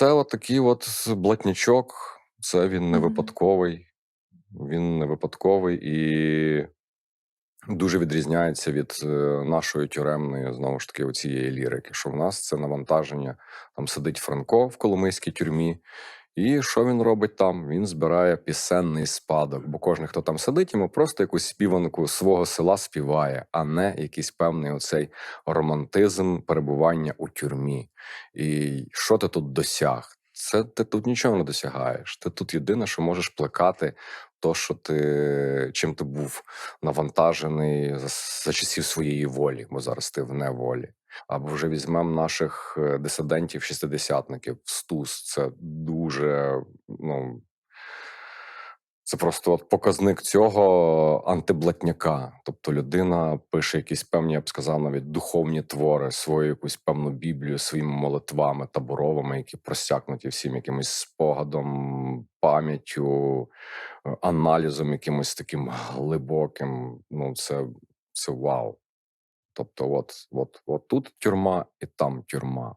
Це отакий от блатнячок, це він не випадковий. Він не випадковий і дуже відрізняється від, е, нашої тюремної, знову ж таки, оцієї лірики, що в нас це навантаження. Там сидить Франко в коломийській тюрмі, і що він робить там? Він збирає пісенний спадок, бо кожен, хто там сидить, йому просто якусь співанку свого села співає, а не якийсь певний оцей романтизм перебування у тюрмі. І що ти тут досяг? Це ти тут нічого не досягаєш. Ти тут єдине, що можеш плекати то, що ти чим ти був навантажений за, за часів своєї волі, бо зараз ти в неволі. Або вже візьмемо наших е, дисидентів, шістидесятників, стус. Це дуже ну. Це просто от показник цього антиблатняка. Тобто людина пише якісь певні, я б сказав, навіть духовні твори, свою якусь певну біблію своїми молитвами таборовими, які просякнуті всім якимось спогадом, пам'яттю, е, аналізом, якимось таким глибоким. Ну, це, це вау. Тобто, от, от, от тут тюрма і там тюрма.